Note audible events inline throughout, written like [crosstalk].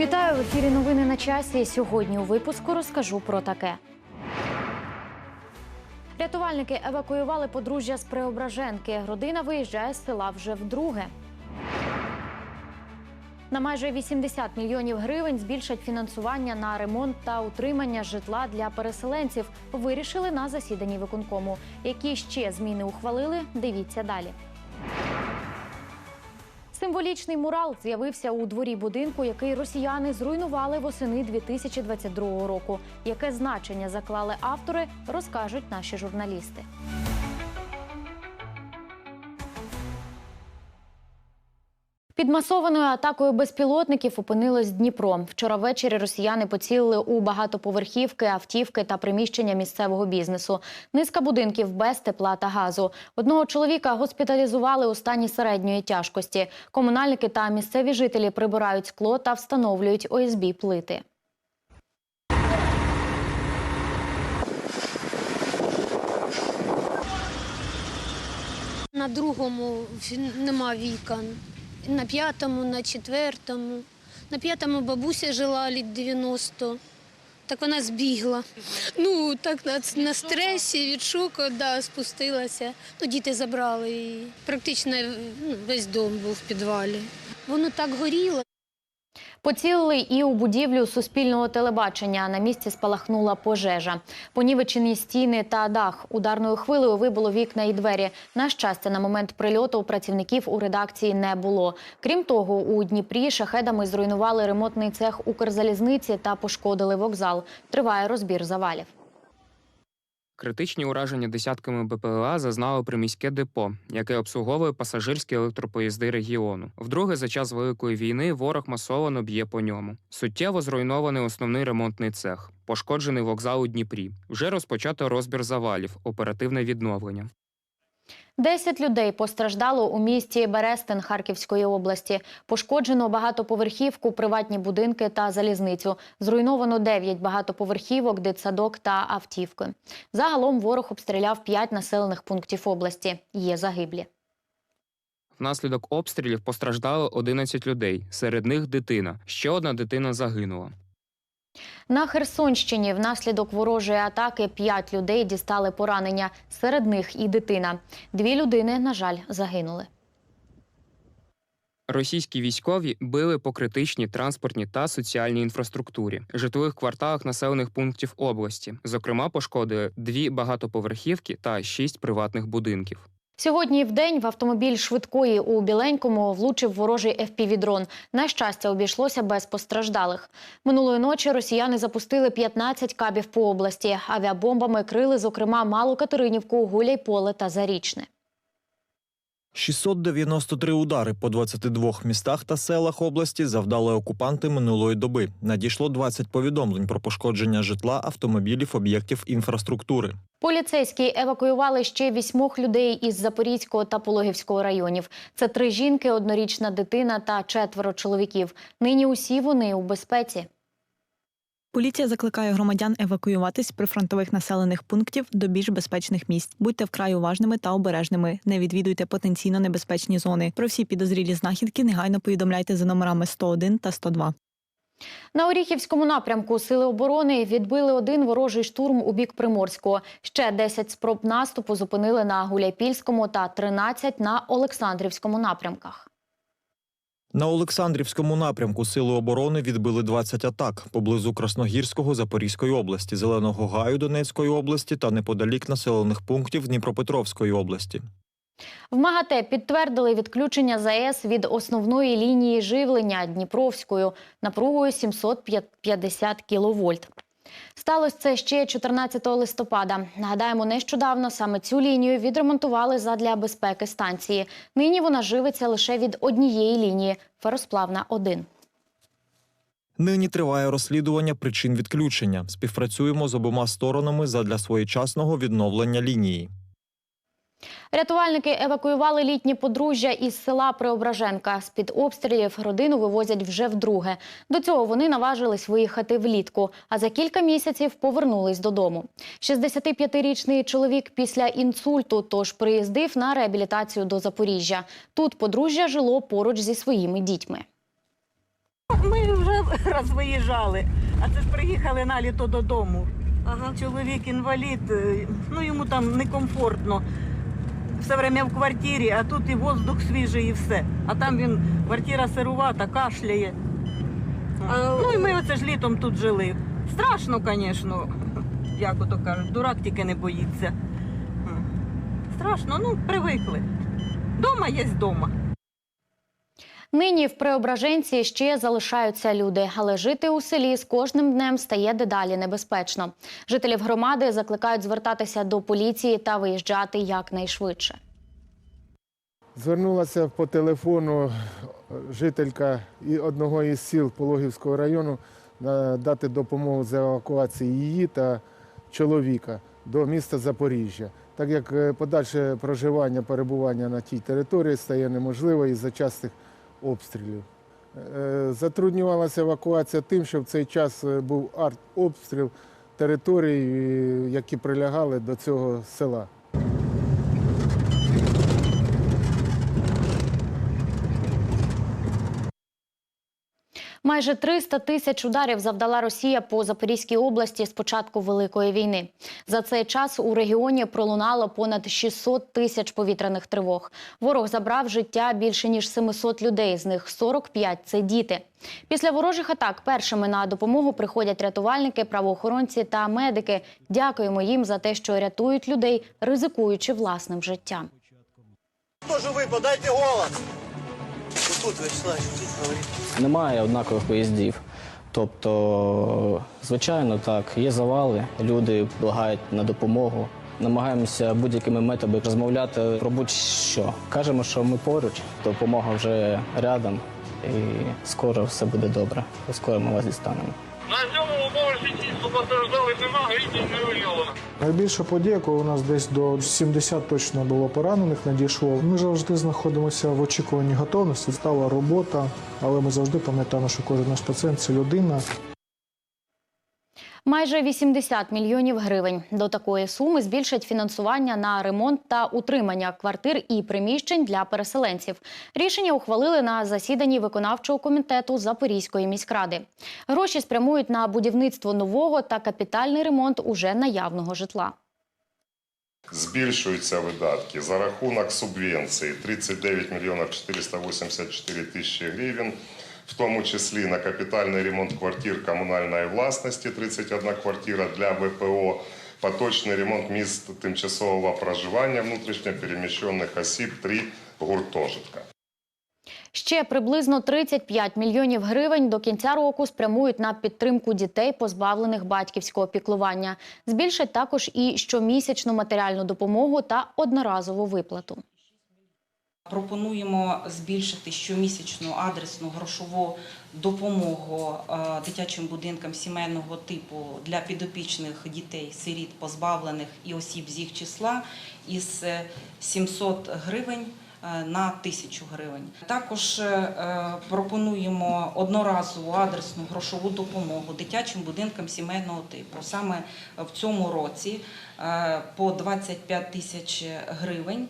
Вітаю в ефірі. Новини на часі. Сьогодні у випуску розкажу про таке. Рятувальники евакуювали подружжя з Преображенки. Родина виїжджає з села вже вдруге. На майже 80 мільйонів гривень збільшать фінансування на ремонт та утримання житла для переселенців. Вирішили на засіданні виконкому. Які ще зміни ухвалили? Дивіться далі. Символічний мурал з'явився у дворі будинку, який росіяни зруйнували восени 2022 року. Яке значення заклали автори, розкажуть наші журналісти. Під масованою атакою безпілотників опинилось Дніпро. Вчора ввечері росіяни поцілили у багатоповерхівки, автівки та приміщення місцевого бізнесу. Низка будинків без тепла та газу. Одного чоловіка госпіталізували у стані середньої тяжкості. Комунальники та місцеві жителі прибирають скло та встановлюють ОСБ плити. На другому нема вікон. На п'ятому, на четвертому. На п'ятому бабуся жила літ 90. Так вона збігла. Ну, так на, на стресі від шоку да, спустилася. Ну, діти забрали її. Практично ну, весь дом був в підвалі. Воно так горіло. Поцілили і у будівлю суспільного телебачення. На місці спалахнула пожежа. Понівечені стіни та дах. Ударною хвилею вибило вікна і двері. На щастя, на момент прильоту працівників у редакції не було. Крім того, у Дніпрі шахедами зруйнували ремонтний цех Укрзалізниці та пошкодили вокзал. Триває розбір завалів. Критичні ураження десятками БПЛА зазнало приміське депо, яке обслуговує пасажирські електропоїзди регіону. Вдруге, за час великої війни ворог масовано б'є по ньому. Суттєво зруйнований основний ремонтний цех, пошкоджений вокзал у Дніпрі. Вже розпочато розбір завалів, оперативне відновлення. Десять людей постраждало у місті Берестин Харківської області. Пошкоджено багатоповерхівку, приватні будинки та залізницю. Зруйновано дев'ять багатоповерхівок, дитсадок та автівки. Загалом ворог обстріляв п'ять населених пунктів області. Є загиблі. Внаслідок обстрілів постраждало 11 людей, серед них дитина. Ще одна дитина загинула. На Херсонщині внаслідок ворожої атаки п'ять людей дістали поранення. Серед них і дитина. Дві людини, на жаль, загинули. Російські військові били по критичній транспортній та соціальній інфраструктурі, житлових кварталах населених пунктів області. Зокрема, пошкодили дві багатоповерхівки та шість приватних будинків. Сьогодні в день в автомобіль швидкої у Біленькому влучив ворожий FPV-дрон. На щастя, обійшлося без постраждалих. Минулої ночі росіяни запустили 15 кабів по області. Авіабомбами крили, зокрема, Малу Катеринівку, Гуляйполе та Зарічне. 693 удари по 22 містах та селах області завдали окупанти минулої доби. Надійшло 20 повідомлень про пошкодження житла, автомобілів, об'єктів інфраструктури. Поліцейські евакуювали ще вісьмох людей із Запорізького та Пологівського районів. Це три жінки, однорічна дитина та четверо чоловіків. Нині усі вони у безпеці. Поліція закликає громадян евакуюватись з прифронтових населених пунктів до більш безпечних місць. Будьте вкрай уважними та обережними. Не відвідуйте потенційно небезпечні зони. Про всі підозрілі знахідки негайно повідомляйте за номерами 101 та 102. На Оріхівському напрямку сили оборони відбили один ворожий штурм у бік Приморського. Ще 10 спроб наступу зупинили на Гуляйпільському та 13 на Олександрівському напрямках. На Олександрівському напрямку Сили оборони відбили 20 атак поблизу Красногірського Запорізької області, Зеленого Гаю Донецької області та неподалік населених пунктів Дніпропетровської області. В МАГАТЕ підтвердили відключення ЗАЕС від основної лінії живлення Дніпровською напругою 750 кВт. Сталося це ще 14 листопада. Нагадаємо, нещодавно саме цю лінію відремонтували задля безпеки станції. Нині вона живиться лише від однієї лінії Феросплавна 1 Нині триває розслідування причин відключення. Співпрацюємо з обома сторонами задля своєчасного відновлення лінії. Рятувальники евакуювали літні подружжя із села Преображенка. З під обстрілів родину вивозять вже вдруге. До цього вони наважились виїхати влітку, а за кілька місяців повернулись додому. 65-річний чоловік після інсульту, тож приїздив на реабілітацію до Запоріжжя. Тут подружжя жило поруч зі своїми дітьми. Ми вже раз виїжджали. А це ж приїхали на літо додому. Ага. Чоловік інвалід, е, ну йому там некомфортно. Все время в квартирі, а тут і воздух свіжий, і все. А там він квартира сирувата, кашляє. А- Ну і ми оце ж літом тут жили. Страшно, звісно, як ото кажуть, дурак тільки не боїться. Страшно, ну привикли. Дома є дома. Нині в Преображенці ще залишаються люди, але жити у селі з кожним днем стає дедалі небезпечно. Жителів громади закликають звертатися до поліції та виїжджати якнайшвидше. Звернулася по телефону жителька одного із сіл Пологівського району на- дати допомогу з евакуації її та чоловіка до міста Запоріжжя, так як е, подальше проживання, перебування на тій території стає неможливо із-за частих обстрілів. Е, Затруднювалася евакуація тим, що в цей час е, був артобстріл територій, які прилягали до цього села. Майже 300 тисяч ударів завдала Росія по Запорізькій області з початку Великої війни. За цей час у регіоні пролунало понад 600 тисяч повітряних тривог. Ворог забрав життя більше ніж 700 людей, з них 45 – це діти. Після ворожих атак першими на допомогу приходять рятувальники, правоохоронці та медики. Дякуємо їм за те, що рятують людей, ризикуючи власним життям. Хто живий, подайте голос. Тут Вячеслав, тут говорить. Немає однакових виїздів. Тобто, звичайно, так, є завали, люди благають на допомогу. Намагаємося будь-якими методами розмовляти про будь-що. Кажемо, що ми поруч, допомога вже рядом, і скоро все буде добре. Скоро ми вас дістанемо. На цьому поверсі постраждалих нема, і не виявлено. Найбільша подяка у нас десь до 70 точно було поранених надійшло. Ми завжди знаходимося в очікуванні готовності. Стала робота, але ми завжди пам'ятаємо, що кожен наш пацієнт це людина. Майже 80 мільйонів гривень. До такої суми збільшать фінансування на ремонт та утримання квартир і приміщень для переселенців. Рішення ухвалили на засіданні виконавчого комітету Запорізької міськради. Гроші спрямують на будівництво нового та капітальний ремонт уже наявного житла. Збільшуються видатки за рахунок субвенції 39 мільйонів 484 тисячі гривень, в тому числі на капітальний ремонт квартир комунальної власності 31 квартира для ВПО, поточний ремонт міст тимчасового проживання внутрішньопереміщених осіб 3 гуртожитка. Ще приблизно 35 мільйонів гривень до кінця року спрямують на підтримку дітей, позбавлених батьківського піклування. Збільшать також і щомісячну матеріальну допомогу та одноразову виплату. Пропонуємо збільшити щомісячну адресну грошову допомогу е, дитячим будинкам сімейного типу для підопічних дітей, сиріт, позбавлених і осіб з їх числа із е, 700 гривень е, на 1000 гривень. Також е, пропонуємо одноразову адресну грошову допомогу дитячим будинкам сімейного типу. Саме в цьому році е, по 25 тисяч гривень.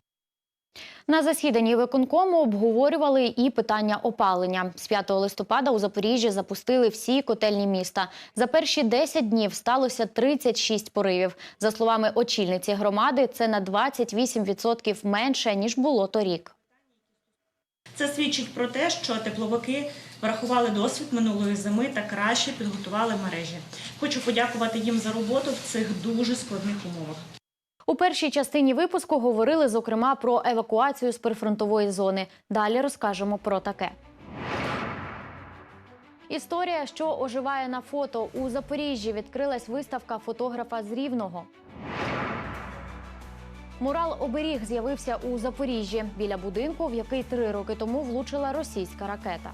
На засіданні виконкому обговорювали і питання опалення. З 5 листопада у Запоріжжі запустили всі котельні міста. За перші 10 днів сталося 36 поривів. За словами очільниці громади, це на 28% менше ніж було торік. Це свідчить про те, що тепловики врахували досвід минулої зими та краще підготували мережі. Хочу подякувати їм за роботу в цих дуже складних умовах. У першій частині випуску говорили зокрема про евакуацію з прифронтової зони. Далі розкажемо про таке. Історія, що оживає на фото у Запоріжжі, відкрилась виставка фотографа з Рівного. Мурал оберіг з'явився у Запоріжжі біля будинку, в який три роки тому влучила російська ракета.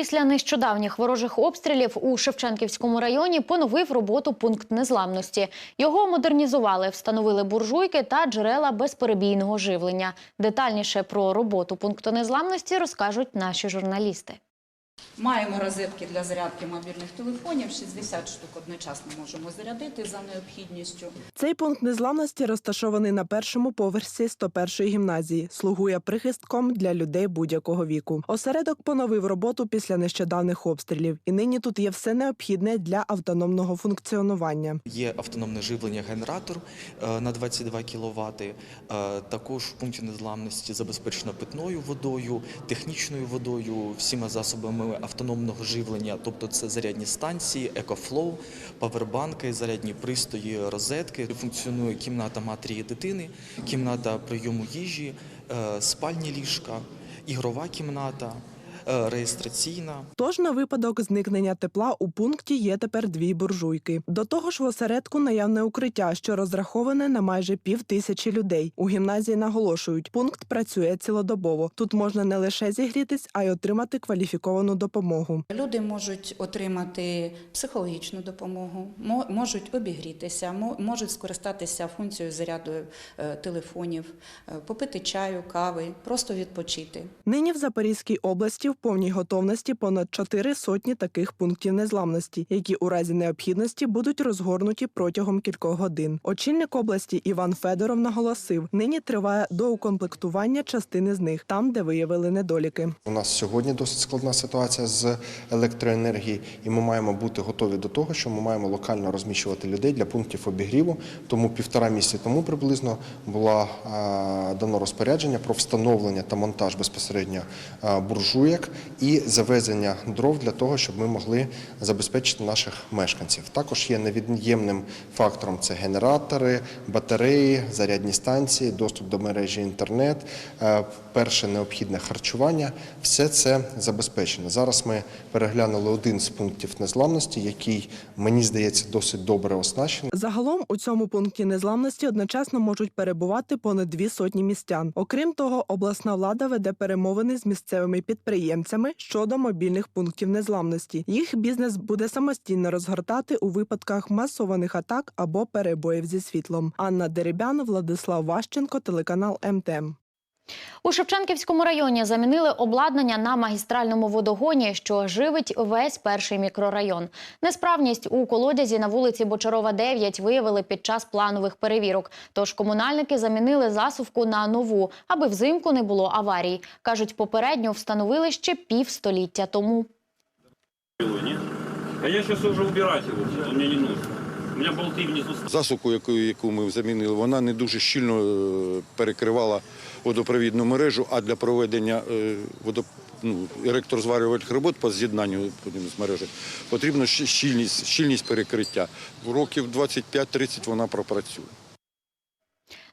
Після нещодавніх ворожих обстрілів у Шевченківському районі поновив роботу пункт незламності. Його модернізували, встановили буржуйки та джерела безперебійного живлення. Детальніше про роботу пункту незламності розкажуть наші журналісти. Маємо розетки для зарядки мобільних телефонів. 60 штук одночасно можемо зарядити за необхідністю. Цей пункт незламності розташований на першому поверсі 101-ї гімназії. Слугує прихистком для людей будь-якого віку. Осередок поновив роботу після нещодавних обстрілів, і нині тут є все необхідне для автономного функціонування. Є автономне живлення генератор е, на 22 кВт. Також в пункті незламності забезпечено питною водою, технічною водою, всіма засобами автономного живлення, тобто це зарядні станції, екофлоу, павербанки, зарядні пристої, розетки. Функціонує кімната матері і дитини, кімната прийому їжі, е, спальні ліжка, ігрова кімната, реєстраційна. Тож на випадок зникнення тепла у пункті є тепер дві буржуйки. До того ж, в осередку наявне укриття, що розраховане на майже пів тисячі людей. У гімназії наголошують, пункт працює цілодобово. Тут можна не лише зігрітись, а й отримати кваліфіковану допомогу. Люди можуть отримати психологічну допомогу, можуть обігрітися, можуть скористатися функцією заряду е, телефонів, е, попити чаю, кави, просто відпочити. Нині в Запорізькій області в повній готовності понад чотири сотні таких пунктів незламності, які у разі необхідності будуть розгорнуті протягом кількох годин. Очільник області Іван Федоров наголосив, нині триває доукомплектування частини з них, там, де виявили недоліки. У нас сьогодні досить складна ситуація з електроенергією, і ми маємо бути готові до того, що ми маємо локально розміщувати людей для пунктів обігріву. Тому півтора місяці тому приблизно було дано розпорядження про встановлення та монтаж безпосередньо а, буржуєк і завезення дров для того, щоб ми могли забезпечити наших мешканців. Також є невід'ємним фактором це генератори, батареї, зарядні станції, доступ до мережі інтернет, е, перше необхідне харчування. Все це забезпечено. Зараз ми переглянули один з пунктів незламності, який мені здається досить добре оснащений. Загалом у цьому пункті незламності одночасно можуть перебувати понад дві сотні містян. Окрім того, обласна влада веде перемовини з місцевими підприємцями щодо мобільних пунктів незламності. Їх бізнес буде самостійно розгортати у випадках масованих атак або перебоїв зі світлом. Анна Деребян, Владислав Ващенко, телеканал МТМ. У Шевченківському районі замінили обладнання на магістральному водогоні, що живить весь перший мікрорайон. Несправність у колодязі на вулиці Бочарова, 9 виявили під час планових перевірок. Тож комунальники замінили засувку на нову, аби взимку не було аварій. Кажуть, попередньо встановили ще півстоліття тому. А я уже убирать его, он мне не нужен. У внизу яку ми замінили, вона не дуже щільно е, перекривала водопровідну мережу, а для проведення е, ну, електрозварювальних робот по з'єднанню з мережею потрібна щільність, щільність перекриття. Років 25-30 вона пропрацює.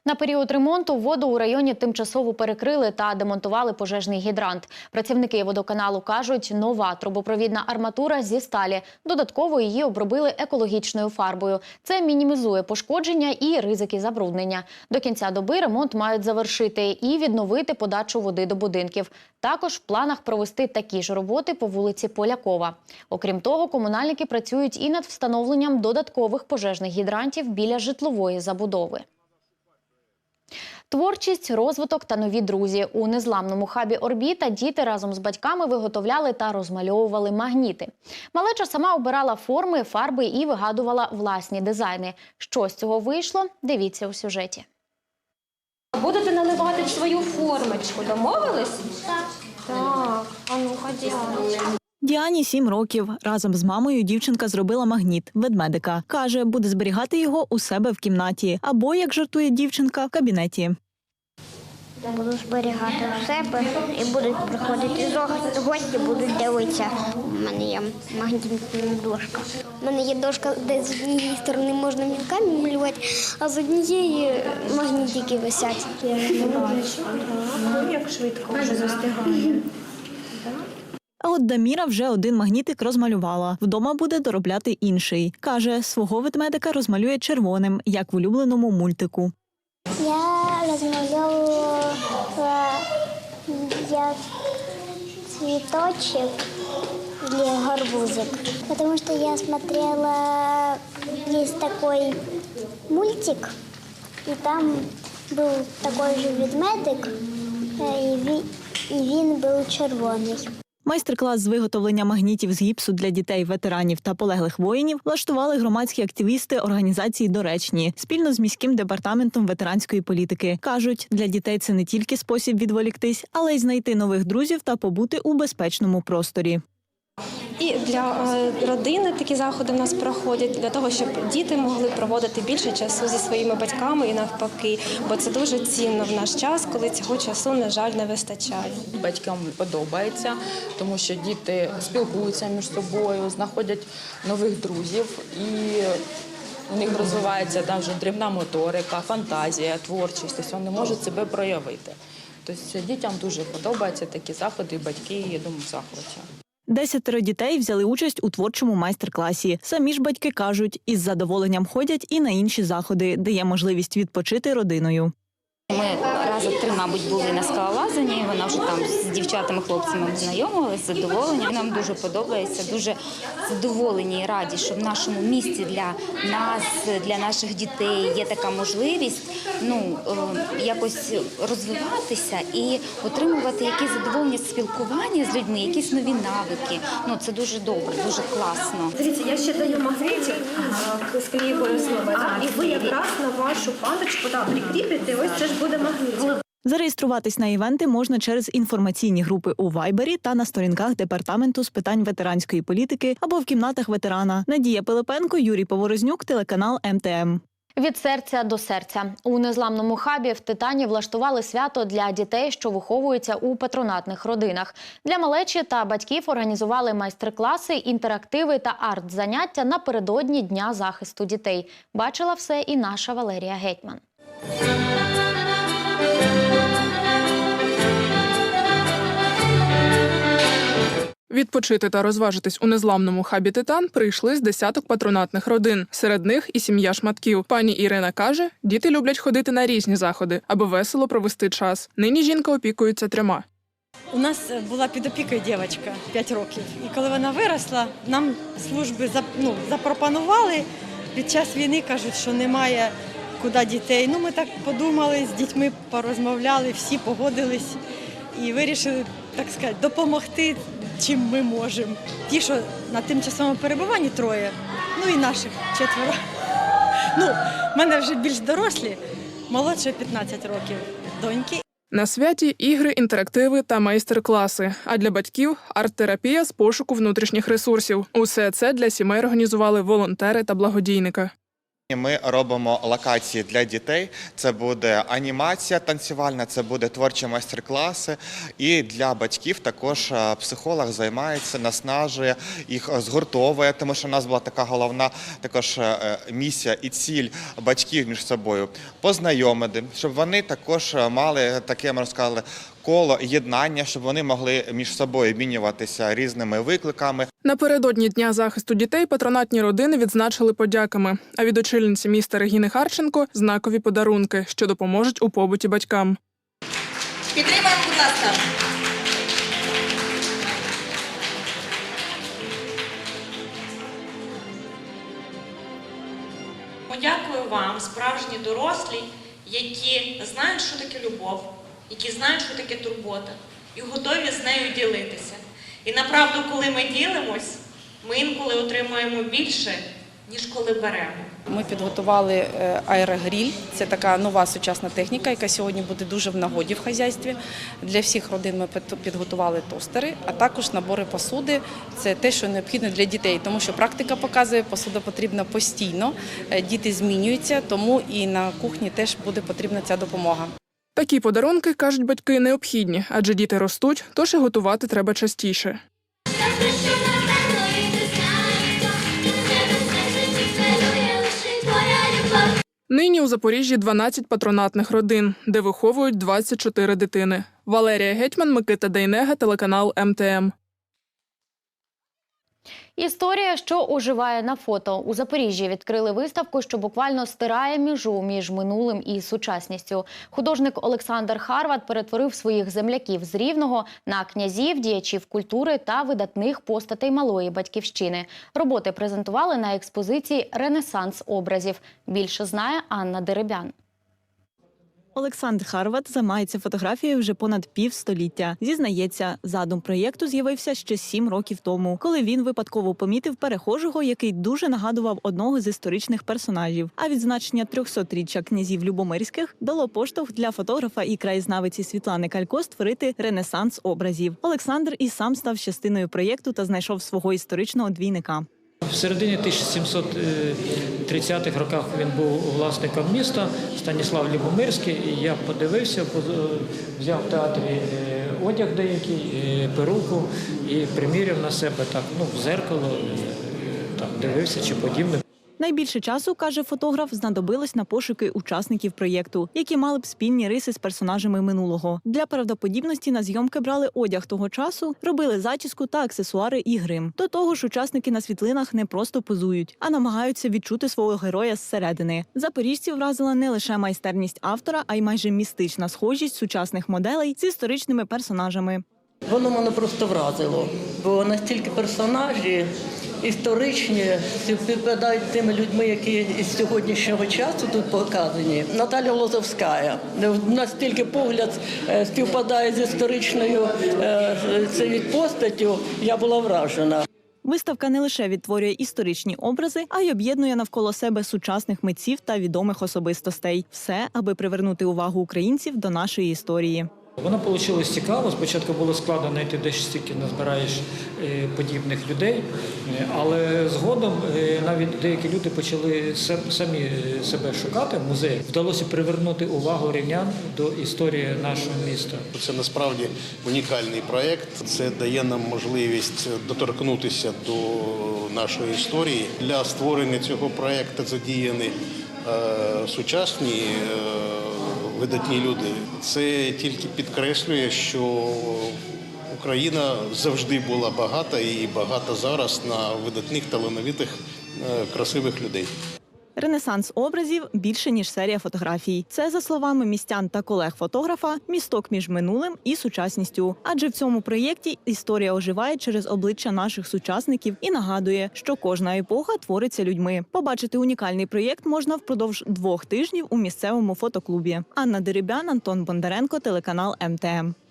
На період ремонту воду у районі тимчасово перекрили та демонтували пожежний гідрант. Працівники водоканалу кажуть, нова трубопровідна арматура зі сталі. Додатково її обробили екологічною фарбою. Це мінімізує пошкодження і ризики забруднення. До кінця доби ремонт мають завершити і відновити подачу води до будинків. Також в планах провести такі ж роботи по вулиці Полякова. Окрім того, комунальники працюють і над встановленням додаткових пожежних гідрантів біля житлової забудови. Творчість, розвиток та нові друзі у незламному хабі Орбіта діти разом з батьками виготовляли та розмальовували магніти. Малеча сама обирала форми, фарби і вигадувала власні дизайни. Що з цього вийшло? Дивіться у сюжеті. Будете наливати в свою формочку, домовились? Так. Так, а ну ходіть. Діані сім років. Разом з мамою дівчинка зробила магніт ведмедика. Каже, буде зберігати його у себе в кімнаті або, як жартує дівчинка, в кабінеті. Буду зберігати у себе і будуть приходити з гості, будуть дивитися. У мене є магнітна дошка. У мене є дошка, де з однієї сторони можна мілками малювати, а з однієї магнітики висять. Я не бачу. Як швидко вже застигає. От Даміра вже один магнітик розмалювала. Вдома буде доробляти інший. Каже, свого ведмедика розмалює червоним, як в улюбленому мультику. Я розмальовувала як цветочек или горбузик. Потому что я смотрела, есть такой мультик, и там был такой же ведмедик, е, і і він був червоний. Майстер-клас з виготовлення магнітів з гіпсу для дітей, ветеранів та полеглих воїнів влаштували громадські активісти організації Доречні спільно з міським департаментом ветеранської політики. кажуть, для дітей це не тільки спосіб відволіктись, але й знайти нових друзів та побути у безпечному просторі. І для е, родини такі заходи в нас проходять для того, щоб діти могли проводити більше часу зі своїми батьками і навпаки, бо це дуже цінно в наш час, коли цього часу, на жаль, не вистачає. Батькам подобається, тому що діти спілкуються між собою, знаходять нових друзів і у них розвивається там вже дрібна моторика, фантазія, творчість. Тобто вони можуть себе проявити. Тобто дітям дуже подобаються такі заходи, і батьки, я думаю, в. Десятеро дітей взяли участь у творчому майстер-класі. Самі ж батьки кажуть, із задоволенням ходять і на інші заходи, де є можливість відпочити родиною. Ми рази три, мабуть, були на скалолазанні. Вона вже там з дівчатами, хлопцями знайомилися, з задоволенням. Нам дуже подобається, дуже задоволені і раді, що в нашому місті для нас, для наших дітей є така можливість ну е, якось розвиватися і отримувати якесь задоволення спілкування з людьми, якісь нові навики. Ну це дуже добре, дуже класно. Дивіться, я ще даю магнитик е, з Києвою слова, і ви якраз на вашу пандочку да, прикріпите, ось це ж буде магнитик. Зареєструватись на івенти можна через інформаційні групи у Вайбері та на сторінках департаменту з питань ветеранської політики або в кімнатах ветерана. Надія Пилипенко, Юрій Поворознюк, телеканал МТМ. Від серця до серця у незламному хабі в Титані влаштували свято для дітей, що виховуються у патронатних родинах. Для малечі та батьків організували майстер-класи, інтерактиви та арт-заняття напередодні Дня захисту дітей. Бачила все і наша Валерія Гетьман. Відпочити та розважитись у незламному хабі Титан прийшли з десяток патронатних родин. Серед них і сім'я шматків. Пані Ірина каже, діти люблять ходити на різні заходи, аби весело провести час. Нині жінка опікується трьома. У нас була під опікою дівчинка 5 років. І коли вона виросла, нам служби ну, запропонували під час війни, кажуть, що немає куди дітей. Ну, ми так подумали, з дітьми порозмовляли, всі погодились і вирішили, так сказати, допомогти, чим ми можемо. Ті, що на тимчасовому перебуванні троє, ну і наших четверо. Ну, в мене вже більш дорослі, молодше 15 років доньки. На святі ігри, інтерактиви та майстер-класи. А для батьків арт-терапія з пошуку внутрішніх ресурсів. Усе це для сімей організували волонтери та благодійники. Ми робимо локації для дітей. Це буде анімація танцювальна, це буде творчі майстер-класи. І для батьків також е, психолог займається, наснажує їх, е, згуртовує, тому що в нас була така головна також е, місія і ціль батьків між собою познайомити, щоб вони також е, мали таке, ми сказали, коло єднання, щоб вони могли між собою обмінюватися різними викликами. Напередодні дня захисту дітей патронатні родини відзначили подяками. А від очільниці міста Регіни Харченко знакові подарунки, що допоможуть у побуті батькам. Підтримаємо, будь ласка. Подякую вам, справжні дорослі, які знають, що таке любов, які знають, що таке турбота, і готові з нею ділитися. І направду, коли ми ділимось, ми інколи отримуємо більше, ніж коли беремо. Ми підготували е, аерогріль. Це така нова сучасна техніка, яка сьогодні буде дуже в нагоді в хазяйстві. Для всіх родин ми підготували тостери, а також набори посуди. Це те, що необхідно для дітей, тому що практика показує, посуда потрібна постійно. Е, Діти змінюються, тому і на кухні теж буде потрібна ця допомога. Такі подарунки, кажуть батьки, необхідні, адже діти ростуть, тож і готувати треба частіше. Нині у Запоріжжі 12 патронатних родин, де виховують 24 дитини. Валерія Гетьман, Микита Дейнега, телеканал МТМ. Історія, що оживає на фото у Запоріжжі, відкрили виставку, що буквально стирає межу між минулим і сучасністю. Художник Олександр Харват перетворив своїх земляків з рівного на князів, діячів культури та видатних постатей малої батьківщини. Роботи презентували на експозиції Ренесанс образів. Більше знає Анна Деребян. Олександр Харват займається фотографією вже понад півстоліття. Зізнається, задум проєкту з'явився ще сім років тому, коли він випадково помітив перехожого, який дуже нагадував одного з історичних персонажів. А відзначення 300-річчя князів Любомирських дало поштовх для фотографа і краєзнавиці Світлани Калько створити ренесанс образів. Олександр і сам став частиною проєкту та знайшов свого історичного двійника. В середині 1730-х роках він був власником міста Станіслав Любомирський. І я подивився, взяв в театрі е, одяг деякий, е, перуку і приміряв на себе так, ну, в зеркало, так, дивився чи подібне. Найбільше часу, каже фотограф, знадобилось на пошуки учасників проєкту, які мали б спільні риси з персонажами минулого. Для правдоподібності на зйомки брали одяг того часу, робили зачіску та аксесуари і грим. До того ж, учасники на світлинах не просто позують, а намагаються відчути свого героя зсередини. Запоріжців вразила не лише майстерність автора, а й майже містична схожість сучасних моделей з історичними персонажами. Воно мене просто вразило, бо настільки персонажі історичні співпадають тими людьми, які із сьогоднішнього часу тут показані. Наталя Лозовська. Настільки погляд е, співпадає з історичною е, цією постаттю, я була вражена. Виставка не лише відтворює історичні образи, а й об'єднує навколо себе сучасних митців та відомих особистостей. Все, аби привернути увагу українців до нашої історії. Воно вийшло цікаво. Спочатку було складно знайти де ж стільки назбираєш е, подібних людей, Е, але згодом е, навіть деякі люди почали самі себе шукати в музеї. Вдалося привернути увагу рівнян до історії нашого міста. Це насправді унікальний проєкт. Це дає нам можливість доторкнутися до нашої історії. Для створення цього проєкту задіяні е, сучасні е, видатні люди. Це тільки підкреслює, що Україна завжди була багата і багата зараз на видатних, талановитих, е, красивих людей. Ренесанс образів більше ніж серія фотографій. Це за словами містян та колег фотографа, місток між минулим і сучасністю. Адже в цьому проєкті історія оживає через обличчя наших сучасників і нагадує, що кожна епоха твориться людьми. Побачити унікальний проєкт можна впродовж двох тижнів у місцевому фотоклубі. Анна Дерибян, Антон Бондаренко, телеканал МТМ.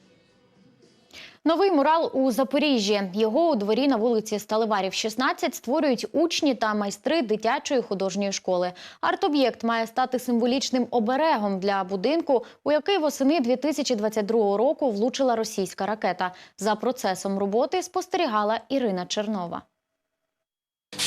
Новий мурал у Запоріжжі. Його у дворі на вулиці Сталеварів, 16 створюють учні та майстри дитячої художньої школи. Арт-об'єкт має стати символічним оберегом для будинку, у який восени 2022 року влучила російська ракета. За процесом роботи спостерігала Ірина Чернова.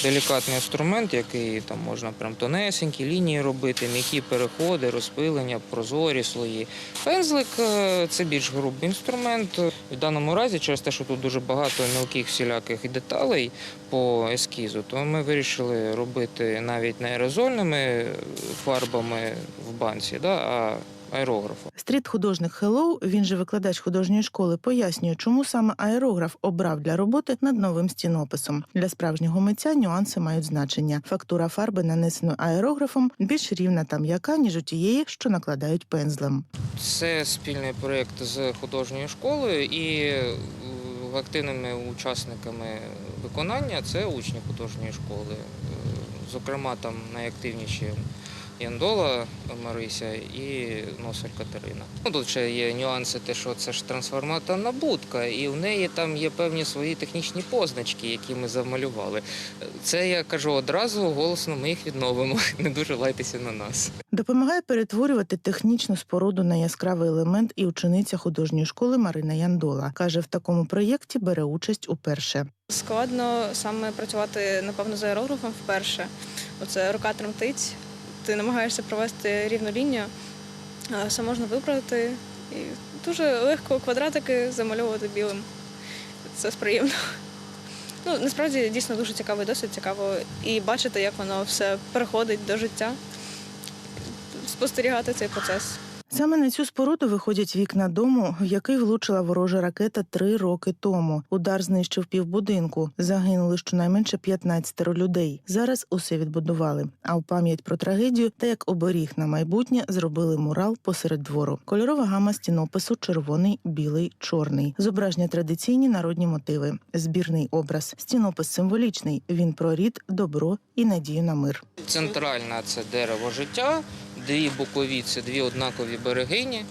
Делікатний інструмент, який там можна прям тонесенькі лінії робити, м'які переходи, розпилення, прозорі слої. Пензлик е, це більш грубий інструмент. В даному разі, через те, що тут дуже багато мілких всіляких деталей по ескізу, то ми вирішили робити навіть не аерозольними фарбами в банці, да, а аерографом. Стріт-художник Хеллоу, він же викладач художньої школи, пояснює, чому саме аерограф обрав для роботи над новим стінописом. Для справжнього митця нюанси мають значення. Фактура фарби, нанесеної аерографом, більш рівна та м'яка, ніж у тієї, що накладають пензлем. Це спільний проєкт з художньою школою і е, активними учасниками виконання це учні художньої школи. Е, Зокрема, там найактивніші Яндола Марися і Носаль Катерина. Ну, тут ще є нюанси, те, що це ж трансформаторна будка, і в неї там є певні свої технічні позначки, які ми замалювали. Це я кажу одразу голосно, ми їх відновимо. [laughs] Не дуже лайтеся на нас. Допомагає перетворювати технічну споруду на яскравий елемент і учениця художньої школи Марина Яндола. Каже, в такому проєкті бере участь уперше. Складно саме працювати, напевно, з аерографом вперше. Оце рука тремтить, ти намагаєшся провести рівну лінію, все можна виправити. І дуже легко квадратики замальовувати білим. Це приємно. Ну, насправді дійсно дуже цікавий досвід, цікаво і бачити, як воно все переходить до життя, спостерігати цей процес. Саме на цю споруду виходять вікна дому, в який влучила ворожа ракета три роки тому. Удар знищив півбудинку. Загинули щонайменше 15 людей. Зараз усе відбудували. А в пам'ять про трагедію та як оберіг на майбутнє зробили мурал посеред двору. Кольорова гама стінопису червоний, білий, чорний. Зображення традиційні народні мотиви. Збірний образ. Стінопис символічний. Він про рід, добро і надію на мир. Центральна це дерево життя, дві бокові це дві однакові берегині,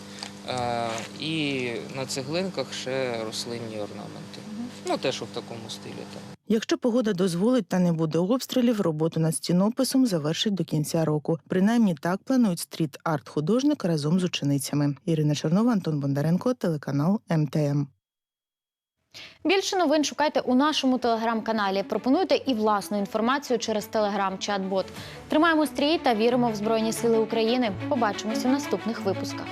і на цеглинках ще рослинні орнаменти. Ну, теж в такому стилі. Так. Якщо погода дозволить та не буде обстрілів, роботу над стінописом завершить до кінця року. Принаймні так планують стріт-арт художник разом з ученицями. Ірина Чернова, Антон Бондаренко, телеканал МТМ. Більше новин шукайте у нашому телеграм-каналі. Пропонуйте і власну інформацію через телеграм-чат-бот. Тримаємо стрій та віримо в Збройні Сили України. Побачимося в наступних випусках.